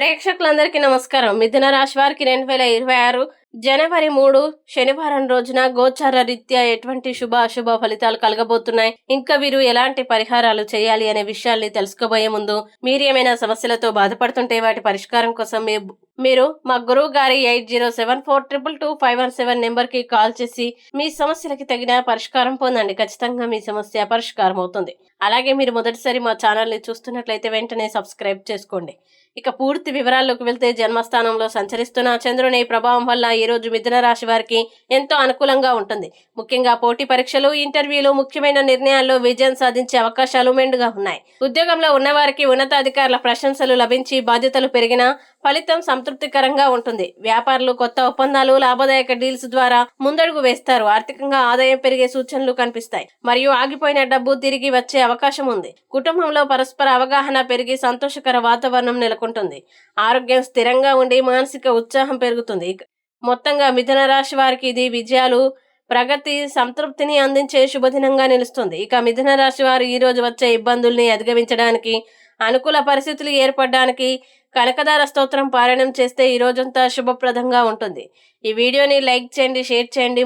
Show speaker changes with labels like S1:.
S1: ప్రేక్షకులందరికీ నమస్కారం. మిథున రాశి వారికి రెండు వేల ఇరవై ఆరు జనవరి మూడు శనివారం రోజున గోచార రీత్యా ఎటువంటి శుభ అశుభ ఫలితాలు కలగబోతున్నాయి? ఇంకా వీరు ఎలాంటి పరిహారాలు చేయాలి అనే విషయాల్ని తెలుసుకోబోయే ముందు మీరు ఏమైనా సమస్యలతో బాధపడుతుంటే వాటి పరిష్కారం కోసం మీ మీరు మా గురువు గారి eight zero seven four triple two five one seven నెంబర్కి కాల్ చేసి మీ సమస్యలకి తగిన పరిష్కారం పొందండి. ఖచ్చితంగా మీ సమస్య పరిష్కారం అవుతుంది. అలాగే మీరు మొదటిసారి మా ఛానల్ని చూస్తున్నట్లయితే వెంటనే సబ్స్క్రైబ్ చేసుకోండి. ఇక పూర్తి వివరాల్లోకి వెళ్తే జన్మస్థానంలో సంచరిస్తున్న చంద్రుని ప్రభావం వల్ల ఈ రోజు మిథున రాశి వారికి ఎంతో అనుకూలంగా ఉంటుంది. ముఖ్యంగా పోటీ పరీక్షలు ఇంటర్వ్యూలు ముఖ్యమైన నిర్ణయాల్లో విజయం సాధించే అవకాశాలు మెండుగా ఉన్నాయి. ఉద్యోగంలో ఉన్నవారికి ఉన్నతాధికారుల ప్రశంసలు లభించి బాధ్యతలు పెరిగినా ఫలితం సంతృప్తికరంగా ఉంటుంది. వ్యాపారులు కొత్త ఒప్పందాలు లాభదాయక డీల్స్ ద్వారా ముందడుగు వేస్తారు. ఆర్థికంగా ఆదాయం పెరిగే సూచనలు కనిపిస్తాయి. మరియు ఆగిపోయిన డబ్బు తిరిగి వచ్చే అవకాశం ఉంది. కుటుంబంలో పరస్పర అవగాహన పెరిగి సంతోషకర వాతావరణం నెలకొంటుంది. ఆరోగ్యం స్థిరంగా ఉండి మానసిక ఉత్సాహం పెరుగుతుంది. మొత్తంగా మిథున రాశి వారికి ఇది విజయాలు ప్రగతి సంతృప్తిని అందించే శుభదినంగా నిలుస్తుంది. ఇక మిథున రాశి వారు ఈ రోజు వచ్చే ఇబ్బందుల్ని అధిగమించడానికి అనుకూల పరిస్థితులు ఏర్పడడానికి కనకదార స్తోత్రం పారాయణం చేస్తే ఈ రోజంతా శుభప్రదంగా ఉంటుంది. ఈ వీడియోని లైక్ చేయండి షేర్ చేయండి.